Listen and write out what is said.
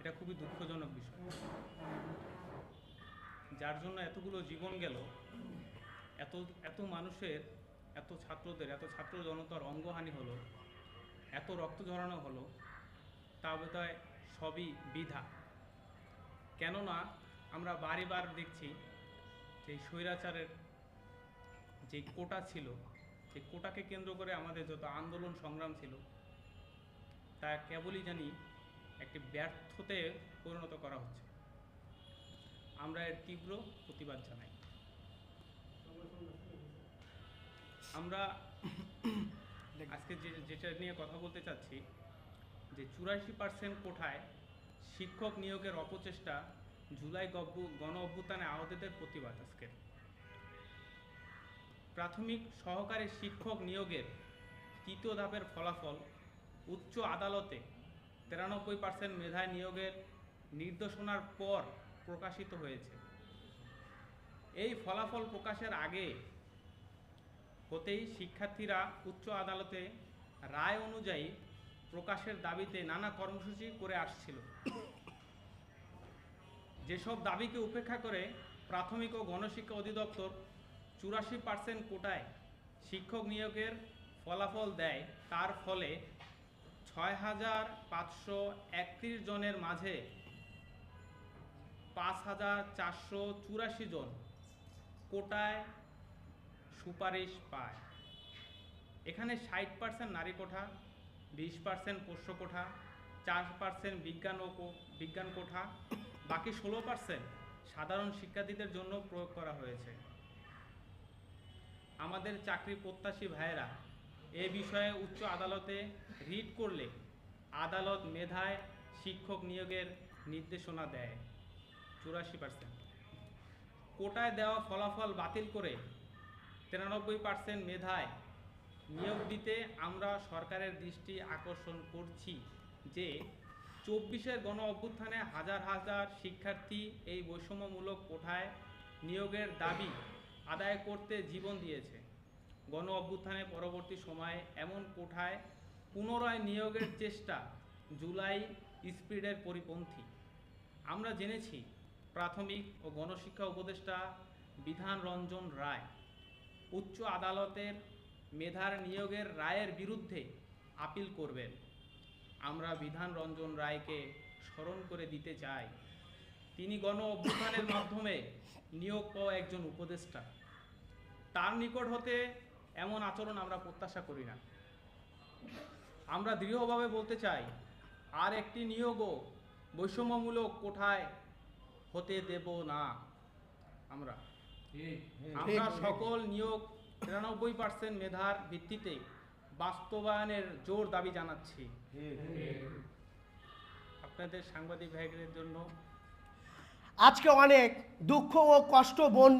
এটা খুবই দুঃখজনক বিষয়। যার জন্য এতগুলো জীবন গেল, এত এত মানুষের, এত ছাত্রদের, এত ছাত্র জনতার অঙ্গহানি হলো, এত রক্ত ঝরানো হলো, তা বোধহয় সবই বিধা। কেননা আমরা বারে বার দেখছি যে স্বৈরাচারের যে কোটা ছিল সেই কোটাকে কেন্দ্র করে আমাদের যত আন্দোলন সংগ্রাম ছিল, তা কেবলই জানি একটি ব্যর্থতে পরিণত করা হচ্ছে। আমরা এর তীব্র প্রতিবাদ জানাই। আমরা আজকে যে যেটা নিয়ে কথা বলতে চাচ্ছি যে চুরাশি পার্সেন্ট কোঠায় শিক্ষক নিয়োগের অপচেষ্টা জুলাই গণ অভ্যুত্থানে আহতদের প্রতিবাদ আজকে। প্রাথমিক সহকারী শিক্ষক নিয়োগের তৃতীয় ধাপের ফলাফল উচ্চ আদালতে তিরানব্বই পার্সেন্ট মেধায় নিয়োগের নির্দেশনার পর প্রকাশিত হয়েছে। এই ফলাফল প্রকাশের আগে হতেই শিক্ষার্থীরা উচ্চ আদালতে রায় অনুযায়ী প্রকাশের দাবিতে নানা কর্মসূচি করে আসছিল। যেসব দাবিকে উপেক্ষা করে প্রাথমিক ও গণশিক্ষা অধিদপ্তর চুরাশি পার্সেন্ট কোটায় শিক্ষক নিয়োগের ফলাফল দেয়, তার ফলে ছয় হাজার পাঁচশো একত্রিশ জনের মাঝে পাঁচ হাজার চারশো চুরাশি জন কোটায় সুপারিশ পায়। এখানে ষাট পার্সেন্ট নারী কোঠা, বিশ পার্সেন্ট পোষ্য কোঠা, চার পার্সেন্ট বিজ্ঞান ও বিজ্ঞান কোঠা, বাকি ষোলো পার্সেন্ট সাধারণ শিক্ষার্থীদের জন্য প্রয়োগ করা হয়েছে। আমাদের চাকরি প্রত্যাশী ভাইয়েরা এ বিষয়ে উচ্চ আদালতে রিট করলে আদালত মেধায় শিক্ষক নিয়োগের নির্দেশনা দেয়। চুরাশি পার্সেন্ট কোটায় দেওয়া ফলাফল বাতিল করে তিরানব্বই পার্সেন্ট মেধায় নিয়োগ দিতে আমরা সরকারের দৃষ্টি আকর্ষণ করছি যে চব্বিশের গণ অভ্যুত্থানে হাজার হাজার শিক্ষার্থী এই বৈষম্যমূলক কোঠায় নিয়োগের দাবি আদায় করতে জীবন দিয়েছে। গণ অভ্যুত্থানের পরবর্তী সময়ে এমন কোঠায় পুনরায় নিয়োগের চেষ্টা জুলাই স্পিডের পরিপন্থী। আমরা জেনেছি প্রাথমিক ও গণশিক্ষা উপদেষ্টা বিধান রঞ্জন রায় উচ্চ আদালতের মেধার নিয়োগের রায়ের বিরুদ্ধে আপিল করবেন। আমরা বিধান রঞ্জন রায়কে স্মরণ করে দিতে চাই। তিনি গণ অভ্যুত্থানের মাধ্যমে নিয়োগ পাওয়া একজন উপদেষ্টা। তার নিকট হতে এমন আচরণ আমরা প্রত্যাশা করি না। আমরা দৃঢ়ভাবে বলতে চাই আর একটি নিয়োগও বৈষম্যমূলক কোঠায় হতে দেব না। আমরা আমরা সকল নিয়োগ তিরানব্বই পার্সেন্ট মেধার ভিত্তিতে বাস্তবায়নের জোর দাবি জানাচ্ছি। আপনাদের সাংবাদিক ভাইদের জন্য আজকে অনেক দুঃখ ও কষ্ট বোন